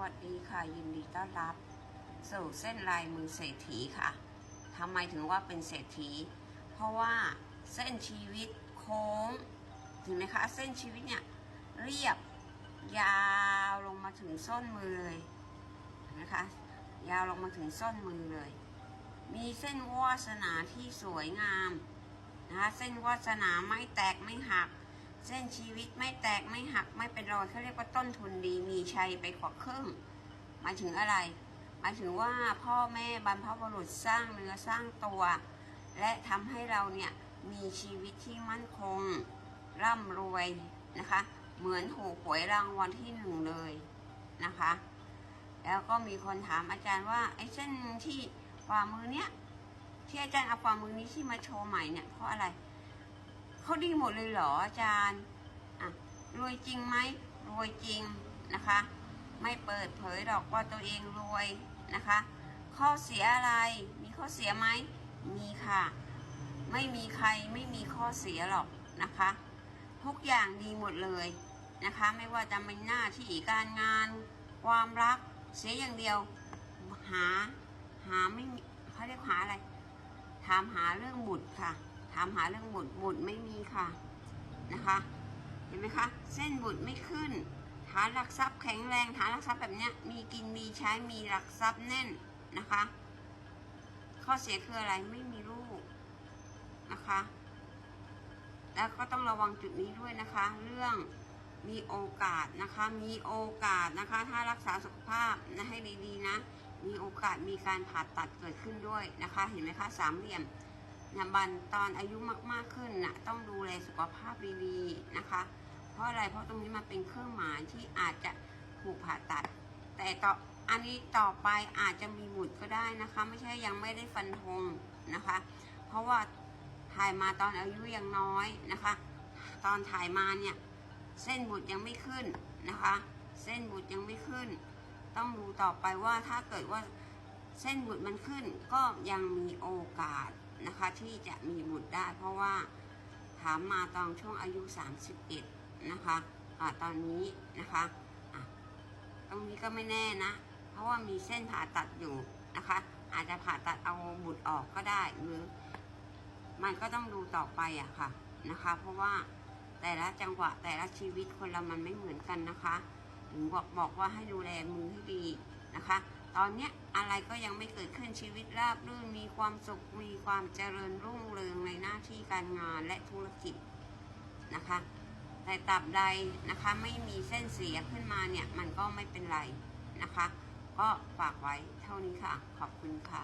วัสดีค่ะ ยินดีต้อนรับ สู่เส้นลายมือเศรษฐีค่ะทำไมถึงว่าเป็นเศรษฐี เพราะว่าเส้นชีวิตโค้งถึงไหมคะเส้นชีวิตเนี่ยเรียบยาวลงมาถึงส้นมือเลยนะคะยาวลงมาถึงส้นมือเลย มีเส้นวาสนาที่สวยงามนะคะเส้นวาสนาไม่แตกไม่หัก เส้นชีวิตไม่แตกไม่หักไม่เป็นรอยเขาเรียกว่าต้นทุนดี ชัยไปกว่าครึ่งหมายถึงอะไรหมายถึงว่าพ่อแม่บรรพบุรุษสร้างเนื้อสร้างตัว และทำให้เราเนี่ยมีชีวิตที่มั่นคง ร่ำรวยนะคะ เหมือนถูกหวยรางวัลที่หนึ่งเลยนะคะ แล้วก็มีคนถามอาจารย์ว่าไอ้เส้นที่ฝ่ามือเนี้ยที่อาจารย์เอาฝ่ามือนี้ที่มาโชว์ใหม่เนี่ยเพราะอะไรเขาดีหมดเลยเหรออาจารย์อะรวยจริงไหมรวยจริง นะคะ ไม่เปิดเผยหรอกว่าตัวเองรวยนะคะ ข้อเสียอะไรมีข้อเสียไหมมีค่ะ ไม่มีใครไม่มีข้อเสียหรอกนะคะ ทุกอย่างดีหมดเลยนะคะ ไม่ว่าจะเป็นหน้าที่การงาน ความรักเสียอย่างเดียว หาหาไม่เขาเรียกหาอะไรถามหาเรื่องบุตรค่ะ ถามหาเรื่องบุตรบุตรไม่มีค่ะนะคะ เห็นไหมคะ เส้นบุตรไม่ขึ้น หลักทรัพย์แข็งแรงฐานหลักทรัพย์แบบนี้มีกินมีใช้มีหลักทรัพย์แน่นนะคะ ข้อเสียคืออะไรไม่มีลูกนะคะ แล้วก็ต้องระวังจุดนี้ด้วยนะคะ เรื่องมีโอกาสนะคะ มีโอกาสนะคะ ถ้ารักษาสุขภาพนะให้ดีๆนะ มีโอกาสมีการผ่าตัดเกิดขึ้นด้วยนะคะ เห็นไหมคะสามเหลี่ยมนะบันตอนอายุมากๆขึ้นนะต้องดูแลสุขภาพดีๆนะคะ เพราะอะไรเพราะตรงนี้มันเป็นเครื่องหมายที่อาจจะถูกผ่าตัด แต่ต่ออันนี้ต่อไปอาจจะมีบุตรก็ได้นะคะ ไม่ใช่ยังไม่ได้ฟันธงนะคะ เพราะว่าถ่ายมาตอนอายุยังน้อยนะคะ ตอนถ่ายมาเนี่ยเส้นบุตรยังไม่ขึ้นนะคะ เส้นบุตรยังไม่ขึ้น ต้องดูต่อไปว่าถ้าเกิดว่าเส้นบุตรมันขึ้นก็ยังมีโอกาสนะคะ ที่จะมีบุตรได้ เพราะว่าถามมาตอนช่วงอายุ 31 นะคะอะตอนนี้นะคะะตรงนี้ก็ไม่แน่นะ เพราะว่ามีเส้นผ่าตัดอยู่นะคะ อาจจะผ่าตัดเอาบุตรออกก็ได้หรือมันก็ต้องดูต่อไปอะค่ะนะคะ เพราะว่าแต่ละจังหวะแต่ละชีวิตคนเรามันไม่เหมือนกันนะคะ ถึงบอกบอกว่าให้ดูแลมือให้ดีนะคะ ตอนเนี้ยอะไรก็ยังไม่เกิดขึ้นชีวิตราบรื่นมีความสุขมีความเจริญรุ่งเรืองในหน้าที่การงานและธุรกิจนะคะ แต่ตราบใดนะคะไม่มีเส้นเสียขึ้นมาเนี่ยมันก็ไม่เป็นไรนะคะ ก็ฝากไว้เท่านี้ค่ะ ขอบคุณค่ะ